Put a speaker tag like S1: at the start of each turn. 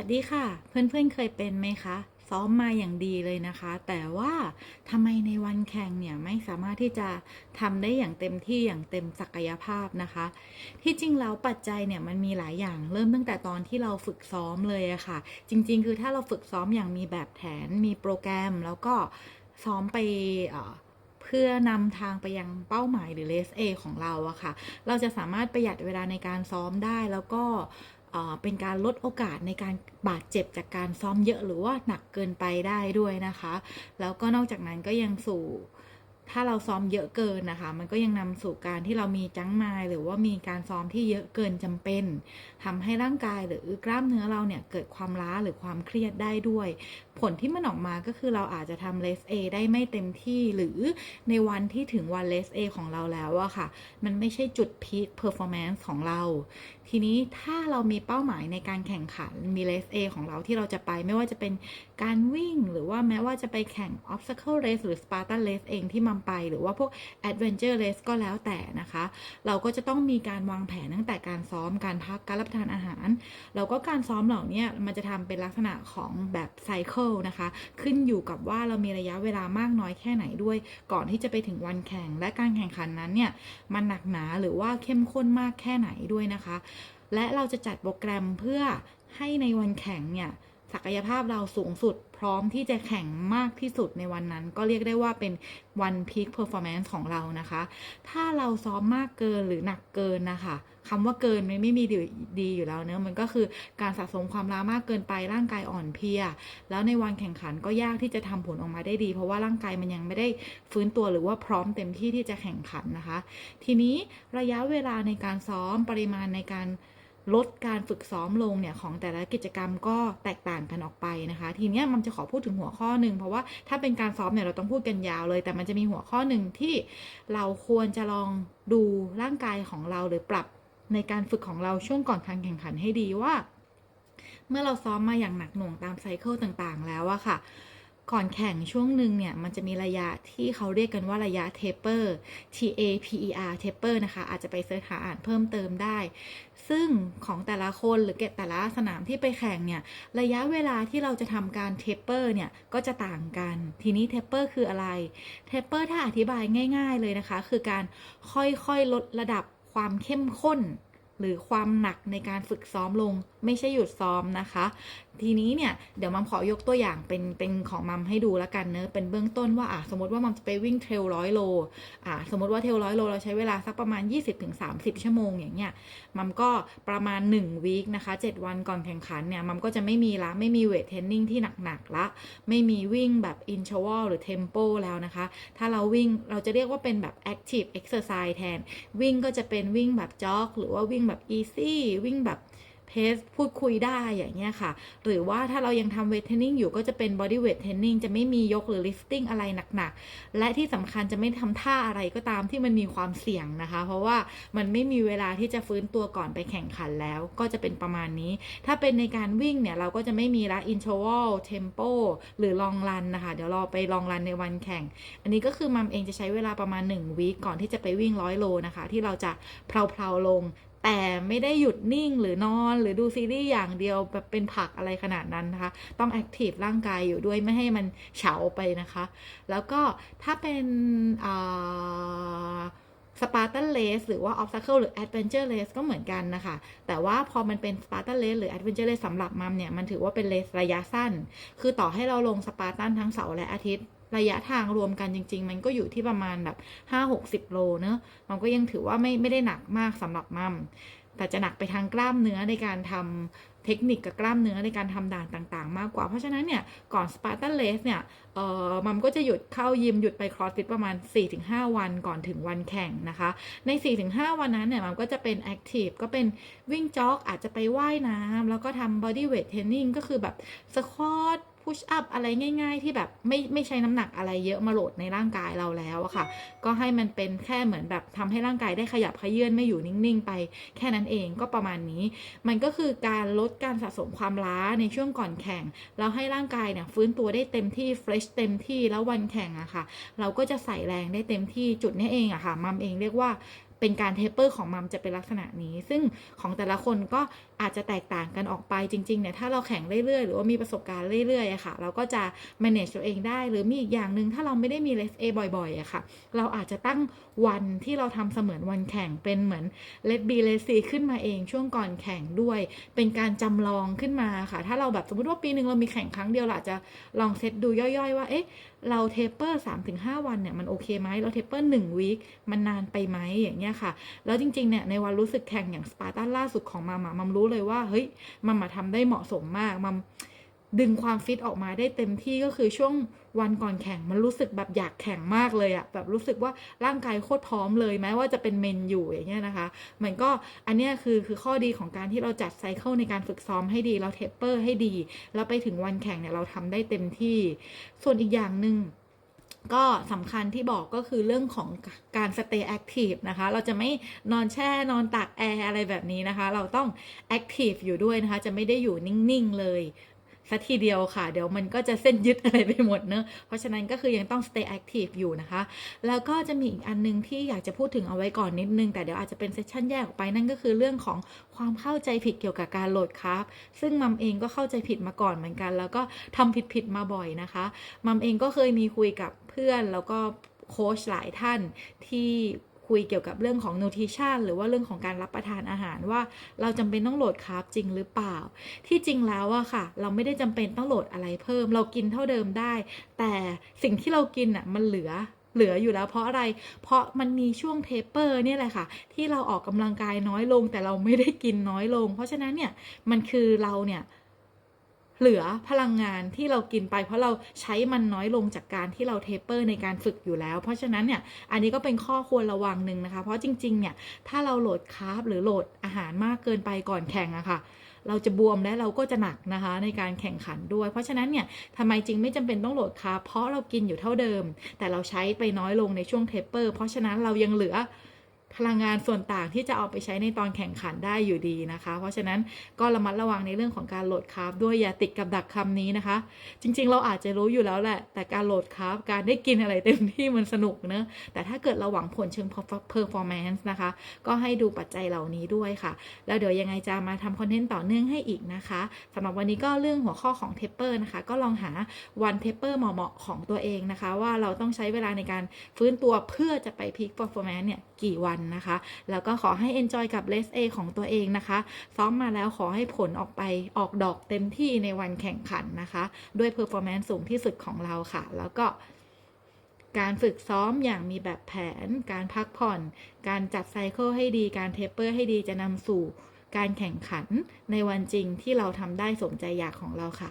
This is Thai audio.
S1: วัสดีค่ะ เพื่อนๆเคยเป็นไหมคะ ซ้อมมาอย่างดีเลยนะคะ แต่ว่าทำไมในวันแข่งเนี่ยไม่สามารถที่จะทำได้อย่างเต็มที่อย่างเต็มศักยภาพนะคะ ที่จริงแล้วปัจจัยเนี่ยมันมีหลายอย่างเริ่มตั้งแต่ตอนที่เราฝึกซ้อมเลยอะค่ะ จริง ๆ คือถ้าเราฝึกซ้อมอย่างมีแบบแผนมีโปรแกรม แล้วก็ซ้อมไปเพื่อนำทางไปยังเป้าหมายหรือเลสเอของเราอะค่ะ เราจะสามารถประหยัดเวลาในการซ้อมได้แล้วก็ เป็นการลดโอกาสในการบาดเจ็บจากการซ้อมเยอะหรือว่าหนักเกินไปได้ด้วยนะคะ แล้วก็นอกจากนั้นก็ยังสู่ ถ้าเราซ้อมเยอะเกินนะคะ มันก็ยังนำสู่การที่เรามีจังไมายหรือว่ามีการซ้อมที่เยอะเกินจำเป็นทำให้ร่างกายหรือกล้ามเนื้อเราเนี่ยเกิดความล้าหรือความเครียดได้ด้วย ผลที่มันออกมาก็คือเราอาจจะทำเลสเอได้ไม่เต็มที่หรือในวันที่ถึงวันเลสเอของเราแล้วอะค่ะ มันไม่ใช่จุดพีคเพอร์ฟอร์แมนซ์ของเรา ทีนี้ถ้าเรามีเป้าหมายในการแข่งขันมีเลสเอของเราที่เราจะไปไม่ว่าจะเป็นการวิ่ง หรือว่าแม้ว่าจะไปแข่ง obstacle race หรือ Spartan race เองที่มันไป หรือว่าพวก adventure race ก็แล้วแต่นะคะ เราก็จะต้องมีการวางแผนตั้งแต่การซ้อมการพักการรับประทานอาหาร แล้วก็การซ้อมเหล่านี้มันจะทำเป็นลักษณะของแบบไซเคิลนะคะ ขึ้นอยู่กับว่าเรามีระยะเวลามากน้อยแค่ไหนด้วย ก่อนที่จะไปถึงวันแข่ง และการแข่งขันนั้นเนี่ยมันหนักหนาหรือว่าเข้มข้นมากแค่ไหนด้วยนะคะ และเราจะจัดโปรแกรมเพื่อให้ในวันแข่งเนี่ย ศักยภาพเราสูงสุด พร้อมที่จะแข่งมากที่สุดในวันนั้น ก็เรียกได้ว่าเป็นวันพีคเพอร์ฟอร์แมนซ์ของเรานะคะ ถ้าเราซ้อมมากเกินหรือหนักเกินนะคะคำว่าเกินมันไม่มีดีอยู่แล้วเนอะมันก็คือการสะสมความล้ามากเกินไปร่างกายอ่อนเพลีย แล้วในวันแข่งขันก็ยากที่จะทำผลออกมาได้ดี เพราะว่าร่างกายมันยังไม่ได้ฟื้นตัวหรือว่าพร้อมเต็มที่ที่จะแข่งขันนะคะ ทีนี้ระยะเวลาในการซ้อมปริมาณในการ ลดการฝึกซ้อมลงเนี่ยของแต่ละกิจกรรมก็แตกต่างกันออกไปนะคะ ทีนี้มันจะขอพูดถึงหัวข้อหนึ่งเพราะว่าถ้าเป็นการซ้อมเนี่ยเราต้องพูดกันยาวเลย แต่มันจะมีหัวข้อหนึ่งที่เราควรจะลองดูร่างกายของเราหรือปรับในการฝึกของเราช่วงก่อนการแข่งขันให้ดีว่า เมื่อเราซ้อมมาอย่างหนักหน่วงตามไซเคิลต่างๆ แล้วอะค่ะ ก่อนแข่งช่วงหนึ่งเนี่ย มันจะมีระยะที่เขาเรียกกันว่าระยะเทปเปอร์ T A P E R taper นะคะ อาจจะไปเสิร์ชหาอ่านเพิ่มเติมได้ ซึ่งของแต่ละคนหรือแต่ละสนามที่ไปแข่งเนี่ย ระยะเวลาที่เราจะทำการเทปเปอร์เนี่ย ก็จะต่างกัน ทีนี้เทปเปอร์คืออะไร เทปเปอร์ถ้าอธิบายง่าย ๆเลยนะคะ คือการค่อยๆลดระดับความเข้มข้น หรือความหนักในการฝึกซ้อมลง ไม่ใช่หยุดซ้อมนะคะ ทีนี้เนี่ยเดี๋ยวมัมขอยกตัวอย่างเป็นเป็นของมัมให้ดูแล้วกันเนอะเป็นเบื้องต้นว่าอะสมมติว่ามัมจะไปวิ่งเทรลร้อยโลอะสมมติว่าเทรลร้อยโลเราใช้เวลาสักประมาณ 20-30 ชั่วโมงอย่างเงี้ยมัมก็ประมาณ1วีคนะคะ 7 วันก่อนแข่งขันเนี่ยมัมก็จะไม่มีละไม่มีเวทเทรนนิ่งที่หนักๆละ ไม่มีวิ่งแบบอินชวลหรือเทมโปแล้วนะคะ ถ้าเราวิ่งเราจะเรียกว่าเป็นแบบ active exercise แทน วิ่งก็จะเป็นวิ่งแบบจ็อกหรือว่าวิ่งแบบ easy วิ่งแบบเพสพูดคุยได้อย่างเงี้ยค่ะ หรือว่าถ้าเรายังทำเวทเทรนนิ่งอยู่ก็จะเป็นบอดี้เวทเทรนนิ่งจะไม่มียกหรือลิฟติ้งอะไรหนักๆ และที่สำคัญจะไม่ทำท่าอะไรก็ตามที่มันมีความเสี่ยงนะคะ เพราะว่ามันไม่มีเวลาที่จะฟื้นตัวก่อนไปแข่งขันแล้ว ก็จะเป็นประมาณนี้ ถ้าเป็นในการวิ่งเนี่ยเราก็จะไม่มีละอิน r ว a l เทมโปหรือลองรันนะคะ เดี๋ยวรอไปลองรันในวันแข่ง อันนี้ก็คือมัมเองจะใช้เวลาประมาณ1วีคก่อนที่จะไปวิ่งร้อยโลนะคะ ที่เราจะเพลาๆลง แต่ไม่ได้หยุดนิ่งหรือนอนหรือดูซีรีส์อย่างเดียวแบบเป็นผักอะไรขนาดนั้นนะคะ ต้องแอคทีฟร่างกายอยู่ด้วยไม่ให้มันเฉาไปนะคะ แล้วก็ถ้าเป็นสปาร์ตันเลสหรือว่าออฟซัคเคิลหรือแอดเวนเจอร์เลสก็เหมือนกันนะคะ แต่ว่าพอมันเป็นสปาร์ตันเลสหรือแอดเวนเจอร์เลสสำหรับมัมเนี่ย มันถือว่าเป็นเลสระยะสั้น คือต่อให้เราลงสปาร์ตันทั้งเสาร์และอาทิตย์ ระยะทางรวมกันจริง ๆ มันก็อยู่ที่ประมาณแบบ5-60โลเนอะมันก็ยังถือว่าไม่ไม่ได้หนักมากสำหรับมัมแต่จะหนักไปทางกล้ามเนื้อในการทำเทคนิคกับกล้ามเนื้อในการทำด่านต่างๆ มากกว่า เพราะฉะนั้นเนี่ย ก่อนสปาร์ตันเลสเนี่ยเอ่อมัมก็จะหยุดเข้ายิมหยุดไปครอสฟิตประมาณ 4-5 วันก่อนถึงวันแข่งนะคะ ใน 4-5 วันนั้นเนี่ยมัมก็จะเป็นแอคทีฟก็เป็นวิ่งจ็อกอาจจะไปว่ายน้ำแล้วก็ทำบอดี้เวทเทรนนิ่งก็คือแบบสควอต พุชอัพอะไรง่าย ๆ ที่แบบไม่ไม่ใช้น้ำหนักอะไรเยอะมาโหลดในร่างกายเราแล้วอะค่ะ ก็ให้มันเป็นแค่เหมือนแบบทำให้ร่างกายได้ขยับขยื่นไม่อยู่นิ่งๆ ไป แค่นั้นเองก็ประมาณนี้ มันก็คือการลดการสะสมความล้าในช่วงก่อนแข่งแล้วให้ร่างกายเนี่ยฟื้นตัวได้เต็มที่เฟรชเต็มที่แล้ววันแข่งอะค่ะ เราก็จะใส่แรงได้เต็มที่จุดนี้เองอะค่ะมัมเองเรียกว่าเป็นการเทปเปอร์ของมัมจะเป็นลักษณะนี้ ซึ่งของแต่ละคนก็ อาจจะแตกต่างกันออกไปจริงๆเนี่ยถ้าเราแข่งเรื่อยๆ หรือว่ามีประสบการณ์เรื่อยๆอะค่ะ เราก็จะ manage ตัวเองได้ หรือมีอีกอย่างหนึ่งถ้าเราไม่ได้มีเลสเอบ่อยๆอะค่ะ เราอาจจะตั้งวันที่เราทำเสมือนวันแข่งเป็นเหมือนเลสบีเลสซีขึ้นมาเองช่วงก่อนแข่งด้วย เป็นการจำลองขึ้นมาค่ะ ถ้าเราแบบสมมติว่าปีหนึ่งเรามีแข่งครั้งเดียวเราจะลองเซตดูย่อยๆ ว่าเอ๊ะเราเทปเปอร์3-5วันเนี่ยมันโอเคไหมเราเทปเปอร์1วีคมันนานไปไหมอย่างเงี้ยค่ะ แล้วจริงๆเนี่ยในวันรู้สึกแข่งอย่างสปาร์ตันล่าสุดของมามามัมรู้เลยว่าเฮ้ยมัมมาทำได้เหมาะสมมากมัมดึงความฟิตออกมาได้เต็มที่ก็คือช่วงวันก่อนแข่งมันรู้สึกแบบอยากแข่งมากเลยอะแบบรู้สึกว่าร่างกายโคตรพร้อมเลยแม้ว่าจะเป็นเมนอยู่อย่างเงี้ยนะคะ มันก็อันเนี้ยคือคือข้อดีของการที่เราจัดไซเคิลในการฝึกซ้อมให้ดีเราเทปเปอร์ให้ดี แล้วไปถึงวันแข่งเนี่ยเราทำได้เต็มที่ ส่วนอีกอย่างหนึ่ง ก็สำคัญที่บอกก็คือเรื่องของการ stay active นะคะ เราจะไม่นอนแช่นอนตากแอร์อะไรแบบนี้นะคะ เราต้อง active อยู่ด้วยนะคะ จะไม่ได้อยู่นิ่ง ๆ เลย สัทีเดียวค่ะ เดี๋ยวมันก็จะเส้นยึดอะไรไปหมดเนอะเพราะฉะนั้นก็คือยังต้อง stay active อยู่นะคะ แล้วก็จะมีอีกอันนึงที่อยากจะพูดถึงเอาไว้ก่อนนิดนึง แต่เดี๋ยวอาจจะเป็นเซสชันแยกออกไปนั่นก็คือเรื่องของความเข้าใจผิดเกี่ยวกับการโหลดคร์บซึ่งมัมเองก็เข้าใจผิดมาก่อนเหมือนกัน แล้วก็ทำผิดๆมาบ่อยนะคะ มัมเองก็เคยมีคุยกับเพื่อนแล้วก็โค้ชหลายท่านที่ คุยเกี่ยวกับเรื่องของ nutrition หรือว่าเรื่องของการรับประทานอาหารว่า เราจำเป็นต้องโหลดคาร์บจริงหรือเปล่า ที่จริงแล้วอะค่ะ เราไม่ได้จำเป็นต้องโหลดอะไรเพิ่ม เรากินเท่าเดิมได้ แต่สิ่งที่เรากินอะมันเหลือเหลืออยู่แล้วเพราะอะไร เพราะมันมีช่วงเทปเปอร์เนี่ยแหละค่ะ ที่เราออกกำลังกายน้อยลง แต่เราไม่ได้กินน้อยลง เพราะฉะนั้นเนี่ยมันคือเราเนี่ย เหลือพลังงานที่เรากินไป เพราะเราใช้มันน้อยลงจากการที่เราเทปเปอร์ในการฝึกอยู่แล้ว เพราะฉะนั้นเนี่ยอันนี้ก็เป็นข้อควรระวังหนึ่งนะคะ เพราะจริงๆเนี่ยถ้าเราโหลดคาร์บหรือโหลดอาหารมากเกินไปก่อนแข่งอะค่ะเราจะบวมและเราก็จะหนักนะคะในการแข่งขันด้วย เพราะฉะนั้นเนี่ยทำไมจริงไม่จำเป็นต้องโหลดคาร์บเพราะเรากินอยู่เท่าเดิม แต่เราใช้ไปน้อยลงในช่วงเทปเปอร์ เพราะฉะนั้นเรายังเหลือ พลังงานส่วนต่างที่จะเอาไปใช้ในตอนแข่งขันได้อยู่ดีนะคะ เพราะฉะนั้นก็ระมัดระวังในเรื่องของการโหลดคาร์บด้วยอย่าติดกับดักคำนี้นะคะ จริง ๆ เราอาจจะรู้อยู่แล้วแหละ แต่การโหลดคาร์บการได้กินอะไรเต็มที่มันสนุกเนอะแต่ถ้าเกิดเราหวังผลเชิง performance นะคะ ก็ให้ดูปัจจัยเหล่านี้ด้วยค่ะ แล้วเดี๋ยวยังไงจะมาทำคอนเทนต์ต่อเนื่องให้อีกนะคะสำหรับวันนี้ก็เรื่องหัวข้อของเทปเปอร์นะคะ ก็ลองหาวันเทปเปอร์เหมาะๆของตัวเองนะคะ ว่าเราต้องใช้เวลาในการฟื้นตัวเพื่อจะไปพีค performance เนี่ยกี่วันนะคะ แล้วก็ขอให้ enjoy กับ Race A ของตัวเองนะคะ ซ้อมมาแล้วขอให้ผลออกไปออกดอกเต็มที่ในวันแข่งขันนะคะ ด้วย performance สูงที่สุดของเราค่ะ แล้วก็การฝึกซ้อมอย่างมีแบบแผน การพักผ่อน การจัดไซเคิลให้ดี การเทปเปอร์ให้ดีจะนำสู่การแข่งขันในวันจริงที่เราทำได้สมใจอยากของเราค่ะ